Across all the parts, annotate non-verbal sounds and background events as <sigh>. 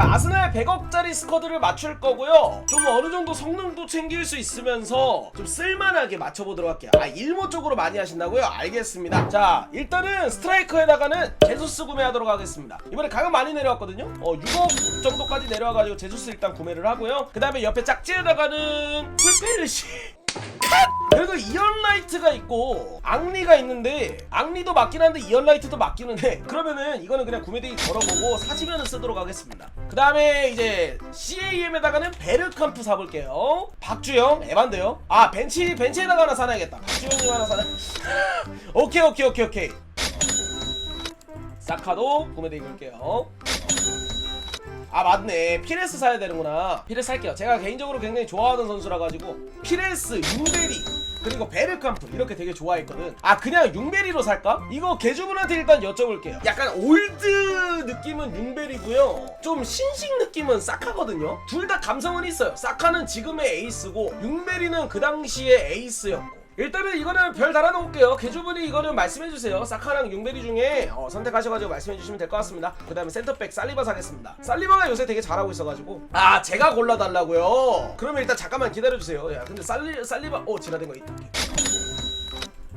자 아스날 100억짜리 스쿼드를 맞출 거고요. 좀 어느 정도 성능도 챙길 수 있으면서 좀 쓸만하게 맞춰보도록 할게요. 아 일모 쪽으로 많이 하신다고요? 알겠습니다. 자 일단은 스트라이커에다가는 제수스 구매하도록 하겠습니다. 이번에 가격 많이 내려왔거든요? 어 6억 정도까지 내려와가지고 제수스 일단 구매를 하고요. 그 다음에 옆에 짝지에다가는 풀페르시 그래도 이언라이트가 있고 앙리가 있는데 앙리도 맞긴 한데 이언라이트도 맞기는 해. 그러면은 이거는 그냥 구매대기 걸어보고 사시면은 쓰도록 하겠습니다. 그 다음에 이제 CAM에다가는 베르캄프 사볼게요. 박주영 에반데요. 아 벤치 벤치에다가 하나 사놔야겠다. 박주영님 하나 사놔. <laughs> 오케이 오케이 오케이 오케이. 사카도 구매대기 걸게요 아 맞네. 피레스 사야 되는구나. 피레스 살게요. 제가 개인적으로 굉장히 좋아하는 선수라 가지고 피레스 융베리 그리고 베르캄프 이렇게 되게 좋아했거든. 아 그냥 융베리로 살까? 이거 개주분한테 일단 여쭤볼게요. 약간 올드 느낌은 융베리고요. 좀 신식 느낌은 사카거든요. 둘 다 감성은 있어요. 사카는 지금의 에이스고 융베리는 그 당시의 에이스였고 일단은 이거는 별 달아놓을게요. 개주분이 이거는 말씀해주세요. 사카랑 융베리 중에 어, 선택하셔가지고 말씀해주시면 될 것 같습니다. 그 다음에 센터백 살리바 사겠습니다. 살리바가 요새 되게 잘하고 있어가지고 아 제가 골라달라고요? 그러면 일단 잠깐만 기다려주세요. 야 근데 살리, 살리바 어 지나된 거 있다.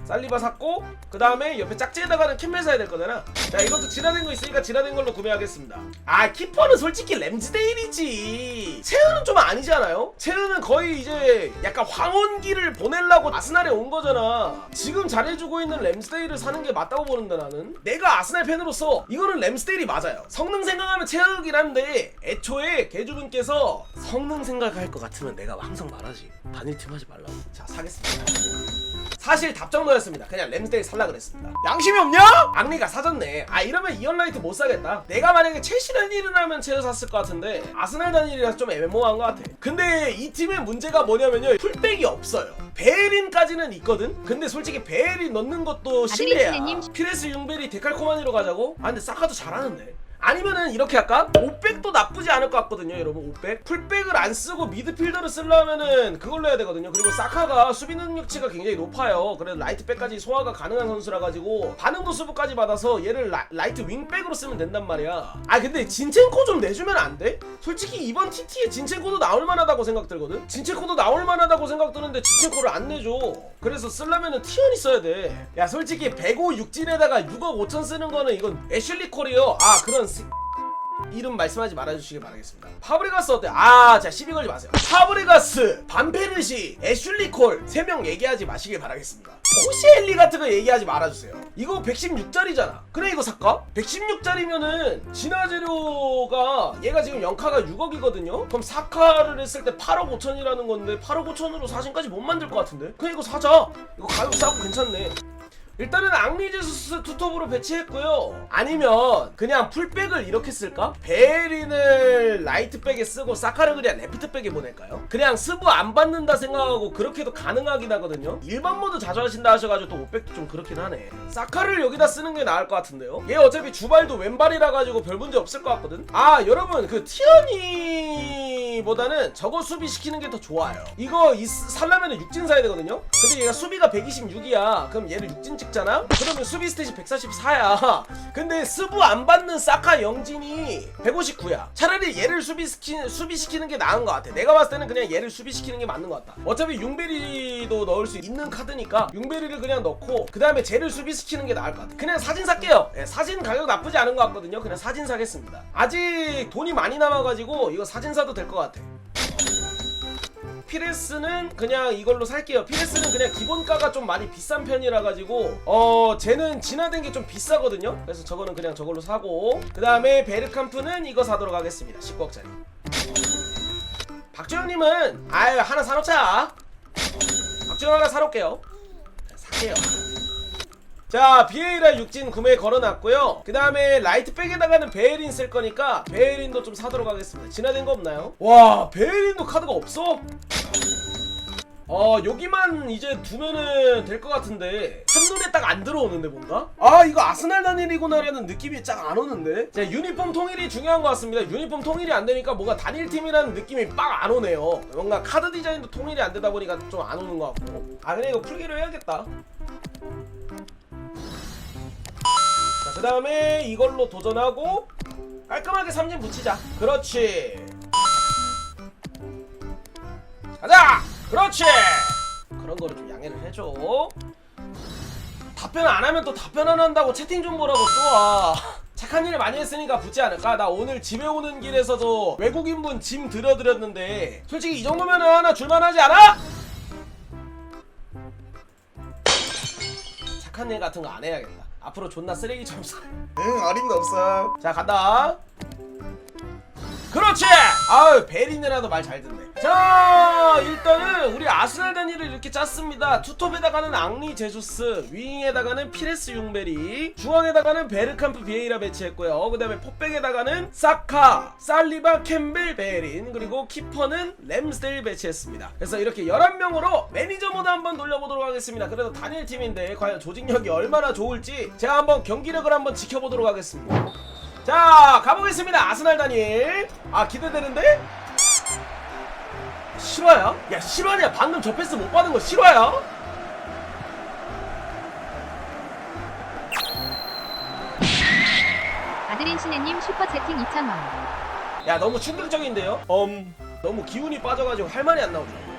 살리바 샀고 그 다음에 옆에 짝지에다가는 캔멜 사야 될 거잖아. 자 이것도 지나된 거 있으니까 지나된 걸로 구매하겠습니다. 아 키퍼는 솔직히 램즈데일이지. 채은은 좀 아니지 않아요? 채은은 거의 이제 약간 황혼기를 보내려고 아스날에 온 거잖아. 지금 잘해주고 있는 램스데일을 사는 게 맞다고 보는데 나는. 내가 아스날 팬으로서 이거는 램스데일이 맞아요. 성능 생각하면 채은이긴 한데 애초에 개주분께서 성능 생각할 것 같으면 내가 항상 말하지. 단일팀 하지 말라고. 자 사겠습니다 사실 답정너였습니다. 그냥 램스데일 살라 그랬습니다. 양심이 없냐? 앙리가 사졌네. 아 이러면 이언라이트 못 사겠다. 내가 만약에 첼시 단일을 하면 첼시 샀을 것 같은데 아스날 단일이라서 좀 애매모호한 것 같아. 근데 이 팀의 문제가 뭐냐면요. 풀백이 없어요. 베에린까지는 있거든. 근데 솔직히 베에린 넣는 것도 실례야. 신혜님. 피레스 융베리 데칼코마니로 가자고? 아 근데 사카도 잘하는데. 아니면은 이렇게 할까? 5백도 나쁘지 않을 것 같거든요 여러분 500 풀백을 안 쓰고 미드필더를 쓰려면은 그걸로 해야 되거든요. 그리고 사카가 수비 능력치가 굉장히 높아요. 그래서 라이트백까지 소화가 가능한 선수라 가지고 반응도 수부까지 받아서 얘를 라, 라이트 윙백으로 쓰면 된단 말이야. 아 근데 진첸코 좀 내주면 안 돼? 솔직히 이번 TT에 진첸코도 나올 만하다고 생각 들거든? 진첸코도 나올 만하다고 생각 드는데 진첸코를 안 내줘. 그래서 쓰려면은 티언이 써야 돼야 솔직히 105 육진에다가 6억 5천 쓰는 거는 이건 애슐리 콜이요. 아 그런 스- 이름 말씀하지 말아주시길 바라겠습니다. 파브리가스 어때? 아, 자 시비 걸지 마세요. 파브리가스, 반페르시, 애슐리 콜 세 명 얘기하지 마시길 바라겠습니다. 호시엘리 같은 거 얘기하지 말아주세요. 이거 116짜리잖아. 그래 이거 살까? 116짜리면은 진화재료가 얘가 지금 영카가 6억이거든요. 그럼 4카를 했을 때 8억 5천이라는 건데 8억 5천으로 사진까지 못 만들 것 같은데? 그냥 이거 사자. 이거 가격 싸고 괜찮네. 일단은 앙리제수스 투톱으로 배치했고요. 아니면 그냥 풀백을 이렇게 쓸까? 베린을 라이트백에 쓰고 사카를 그냥 레프트백에 보낼까요? 그냥 스브 안 받는다 생각하고 그렇게도 가능하긴 하거든요. 일반 모드 자주 하신다 하셔가지고 또 500도 좀 그렇긴 하네. 사카를 여기다 쓰는 게 나을 것 같은데요? 얘 어차피 주발도 왼발이라 가지고 별 문제 없을 것 같거든. 아 여러분 그 티어니보다는 저거 수비 시키는 게 더 좋아요. 이거 이, 살려면은 육진 사야 되거든요. 근데 얘가 수비가 126이야. 그럼 얘를 육진 찍잖아? 그러면 수비 스탯이 144야. <laughs> 근데 스부 안 받는 사카 영진이 159야. 차라리 얘를 수비시키, 수비시키는 게 나은 것 같아. 내가 봤을 때는 그냥 얘를 수비시키는 게 맞는 것 같다. 어차피 융베리도 넣을 수 있는 카드니까 융베리를 그냥 넣고 그 다음에 쟤를 수비시키는 게 나을 것 같아. 그냥 사진 살게요. 예, 사진 가격 나쁘지 않은 것 같거든요. 그냥 사진 사겠습니다. 아직 돈이 많이 남아가지고 이거 사진 사도 될 것 같아. 피레스는 그냥 이걸로 살게요. 피레스는 그냥 기본가가 좀 많이 비싼 편이라 가지고 어 쟤는 진화된 게 좀 비싸거든요. 그래서 저거는 그냥 저걸로 사고 그 다음에 베르캄프는 이거 사도록 하겠습니다. 10억짜리. 박주영님은 아유 하나 사놓자. 박주영 하나 사놓을게요. 살게요. 자 비에이라 육진 구매 걸어놨고요 그 다음에 라이트백에다가는 베에린 쓸 거니까 베에린도 좀 사도록 하겠습니다 진화된 거 없나요? 와 베에린도 카드가 없어? 어 여기만 이제 두면은 될 것 같은데. 한눈에 딱 안 들어오는데 뭔가? 아 이거 아스날 단일이구나라는 느낌이 쫙 안 오는데? 자 유니폼 통일이 중요한 것 같습니다. 유니폼 통일이 안 되니까 뭔가 단일팀이라는 느낌이 빡 안 오네요. 뭔가 카드 디자인도 통일이 안 되다 보니까 좀 안 오는 것 같고. 아 그래 이거 풀기로 해야겠다. 자, 그 다음에 이걸로 도전하고 깔끔하게 삼진 붙이자. 그렇지. 가자 그렇지. 그런 거를 좀 양해를 해줘. 답변 안 하면 또 답변 안 한다고 채팅 좀 보라고 또와. 착한 일 많이 했으니까 붙지 않을까? 나 오늘 집에 오는 길에서도 외국인분 짐 들어드렸는데 솔직히 이 정도면 하나 줄만하지 않아? 착한 일 같은 거 안 해야겠다. 앞으로 존나 쓰레기처럼 살. 응 어림도 없어 자 간다. 그렇지! 아유 베린이라도 말 잘 듣네 자 일단은 우리 아스날 단위를 이렇게 짰습니다. 투톱에다가는 앙리 제주스 윙에다가는 피레스 융베리 중앙에다가는 베르캄프 비에이라 배치했고요. 그 다음에 포백에다가는 사카 살리바 캠벨 베린 그리고 키퍼는 램스데일 배치했습니다. 그래서 이렇게 11명으로 매니저 모드 한번 돌려보도록 하겠습니다. 그래도 단일 팀인데 과연 조직력이 얼마나 좋을지 제가 한번 경기력을 한번 지켜보도록 하겠습니다. 자 가보겠습니다. 아스날 단일 아 기대되는데? 실화야? 야 실화냐 방금 저 패스 못 받은 거 실화야? 아드린 신혜님 슈퍼채팅 2,000원. 야 너무 충격적인데요? 음 너무 기운이 빠져가지고 할 말이 안 나오더라고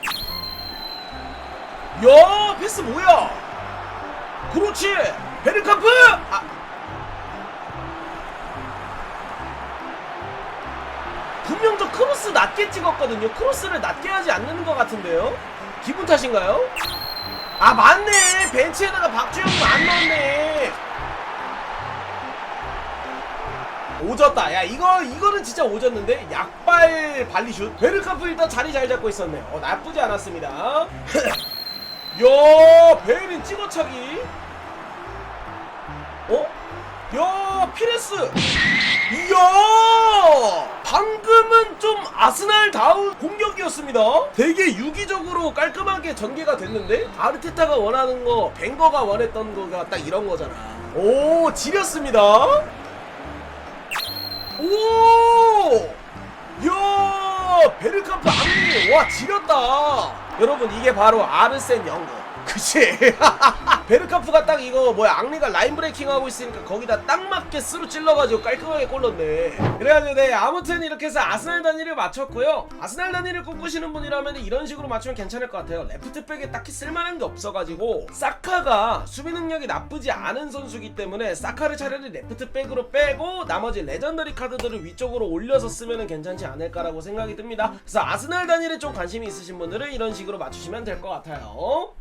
야 패스 뭐야 그렇지 베르캄프 아 분명 저 크로스 낮게 찍었거든요 크로스를 낮게 하지 않는 것 같은데요 기분 탓인가요? 아 맞네 벤치에다가 박주영도 안 넣었네 오졌다. 야 이거 이거는 진짜 오졌는데 약발 발리슛. 베르카프 일단 자리 잘 잡고 있었네. 어 나쁘지 않았습니다. <laughs> 야 베린 찍어차기. 어? 야 피레스. 이야 방금은 좀 아스날 다운 공격이었습니다. 되게 유기적으로 깔끔하게 전개가 됐는데 아르테타가 원하는 거 벵거가 원했던 거가 딱 이런 거잖아. 오 지렸습니다. 오! 야! 베르캄프 앙리 와 지렸다. 여러분 이게 바로 아르센 영거. 그치? <laughs> 베르캄프가 딱 이거 뭐야 앙리가 라인 브레이킹 하고 있으니까 거기다 딱 맞게 스루 찔러가지고 깔끔하게 골 넣네. 그래가지고 네 아무튼 이렇게 해서 아스날 단위를 맞췄고요. 아스날 단위를 꿈꾸시는 분이라면 이런 식으로 맞추면 괜찮을 것 같아요. 레프트백에 딱히 쓸만한 게 없어가지고 사카가 수비 능력이 나쁘지 않은 선수기 때문에 사카를 차라리 레프트백으로 빼고 나머지 레전더리 카드들을 위쪽으로 올려서 쓰면 괜찮지 않을까라고 생각이 듭니다. 그래서 아스날 단위에 좀 관심이 있으신 분들은 이런 식으로 맞추시면 될 것 같아요.